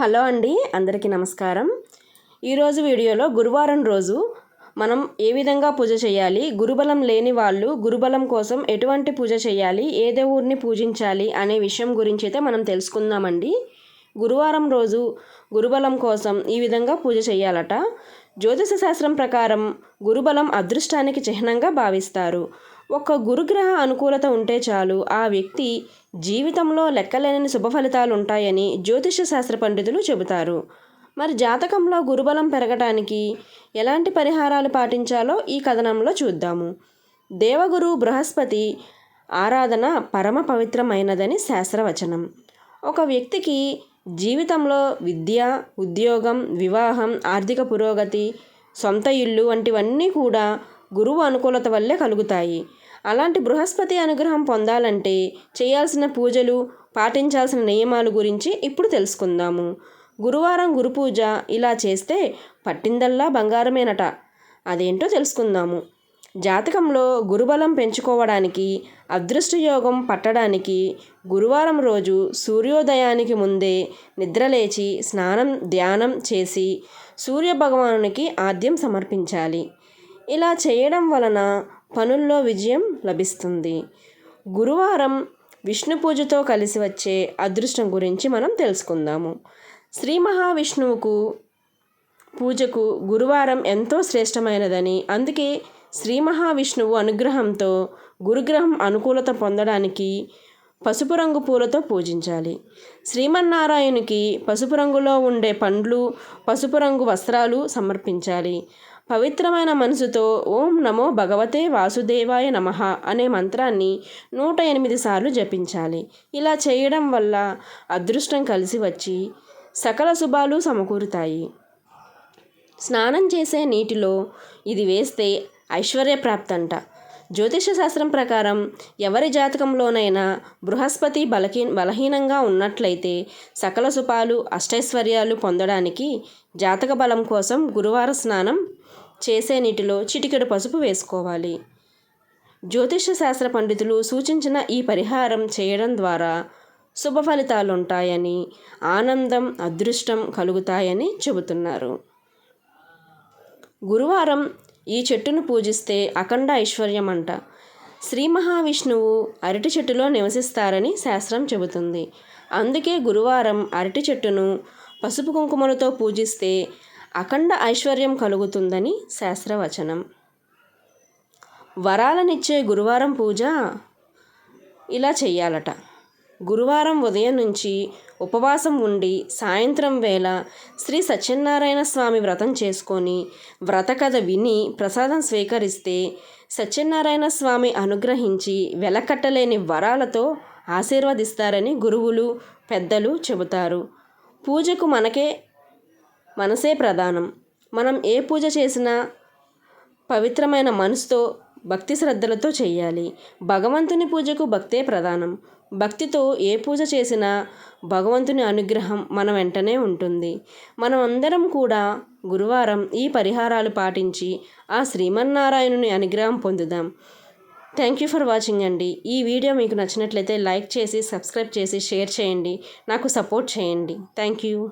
Hello అండి అందరికీ నమస్కారం. ఈరోజు వీడియోలో గురువారం రోజు మనం ఏ విధంగా పూజ చేయాలి గురుబలం లేని వాళ్ళు గురుబలం కోసం ఎటువంటి పూజ చేయాలి ఏ దేవుడిని పూజించాలి అనే విషయం గురించి అయితే మనం తెలుసుకుందామండి. గురువారం రోజు గురుబలం కోసం ఈ విధంగా పూజ చేయాలట. జ్యోతిష శాస్త్రం ప్రకారం గురుబలం అదృష్టానికి చిహ్నంగా భావిస్తారు. ఒక గురుగ్రహ అనుకూలత ఉంటే చాలు. ఆ వ్యక్తి జీవితంలో లెక్కలేని శుభ ఫలితాలు ఉంటాయని జ్యోతిష శాస్త్ర పండితులు చెబుతారు. మరి జాతకంలో గురుబలం పెరగటానికి ఎలాంటి పరిహారాలు పాటించాలో ఈ కథనంలో చూద్దాము. దేవగురు బృహస్పతి ఆరాధన పరమ పవిత్రమైనదని శాస్త్రవచనం. ఒక వ్యక్తికి జీవితంలో విద్య ఉద్యోగం వివాహం ఆర్థిక పురోగతి సొంత ఇల్లు వంటివన్నీ కూడా గురువు అనుకూలత వల్లే కలుగుతాయి. అలాంటి బృహస్పతి అనుగ్రహం పొందాలంటే చేయాల్సిన పూజలు పాటించాల్సిన నియమాల గురించి ఇప్పుడు తెలుసుకుందాము. గురువారం గురు పూజ ఇలా చేస్తే పట్టిందల్లా బంగారమేనట. అదేంటో తెలుసుకుందాము. జాతకంలో గురుబలం పెంచుకోవడానికి అదృష్టయోగం పట్టడానికి గురువారం రోజు సూర్యోదయానికి ముందే నిద్రలేచి స్నానం ధ్యానం చేసి సూర్యభగవానునికి ఆద్యం సమర్పించాలి. ఇలా చేయడం వలన పనుల్లో విజయం లభిస్తుంది. గురువారం విష్ణు పూజతో కలిసి వచ్చే అదృష్టం గురించి మనం తెలుసుకుందాము. శ్రీ మహావిష్ణువుకు పూజకు గురువారం ఎంతో శ్రేష్టమైనదని అందుకే శ్రీ మహావిష్ణువు అనుగ్రహంతో గురుగ్రహం అనుకూలత పొందడానికి పసుపు రంగు పూలతో పూజించాలి. శ్రీమన్నారాయణునికి పసుపు రంగులో ఉండే పండ్లు పసుపు రంగు వస్త్రాలు సమర్పించాలి. పవిత్రమైన మనసుతో ఓం నమో భగవతే వాసుదేవాయ నమ అనే మంత్రాన్ని నూట ఎనిమిది సార్లు జపించాలి. ఇలా చేయడం వల్ల అదృష్టం కలిసి వచ్చి సకల శుభాలు సమకూరుతాయి. స్నానం చేసే నీటిలో ఇది వేస్తే ఐశ్వర్యప్రాప్తంట. జ్యోతిష శాస్త్రం ప్రకారం ఎవరి జాతకంలోనైనా బృహస్పతి బలహీ బలహీనంగా ఉన్నట్లయితే సకల శుభాలు అష్టైశ్వర్యాలు పొందడానికి జాతక బలం కోసం గురువార స్నానం చేసే నీటిలో చిటికెడు పసుపు వేసుకోవాలి. జ్యోతిష శాస్త్ర పండితులు సూచించిన ఈ పరిహారం చేయడం ద్వారా శుభ ఫలితాలు ఉంటాయని ఆనందం అదృష్టం కలుగుతాయని చెబుతున్నారు. గురువారం ఈ చెట్టును పూజిస్తే అఖండ ఐశ్వర్యం అంట శ్రీ మహావిష్ణువు అరటి చెట్టులో నివసిస్తారని శాస్త్రం చెబుతుంది. అందుకే గురువారం అరటి చెట్టును పసుపు కుంకుమలతో పూజిస్తే అఖండ ఐశ్వర్యం కలుగుతుందని శాస్త్రవచనం. వరాలనిచ్చే గురువారం పూజ ఇలా చెయ్యాలట. గురువారం ఉదయం నుంచి ఉపవాసం ఉండి సాయంత్రం వేళ శ్రీ సత్యనారాయణ స్వామి వ్రతం చేసుకొని వ్రత కథ విని ప్రసాదం స్వీకరిస్తే సత్యనారాయణ స్వామి అనుగ్రహించి వెలకట్టలేని వరాలతో ఆశీర్వదిస్తారని గురువులు పెద్దలు చెబుతారు. పూజకు మనకే మనసే ప్రధానం. మనం ఏ పూజ చేసినా పవిత్రమైన మనసుతో భక్తి శ్రద్ధలతో చేయాలి భగవంతుని పూజకు భక్తే ప్రధానం. భక్తితో ఏ పూజ చేసినా భగవంతుని అనుగ్రహం మన వెంటనే ఉంటుంది. మనం అందరం కూడా గురువారం ఈ పరిహారాలు పాటించి ఆ శ్రీమన్నారాయణుని అనుగ్రహం పొందుదాం. థ్యాంక్ యూ ఫర్ వాచింగ్ అండి. ఈ వీడియో మీకు నచ్చినట్లయితే లైక్ చేసి సబ్స్క్రైబ్ చేసి షేర్ చేయండి. నాకు సపోర్ట్ చేయండి. Thank you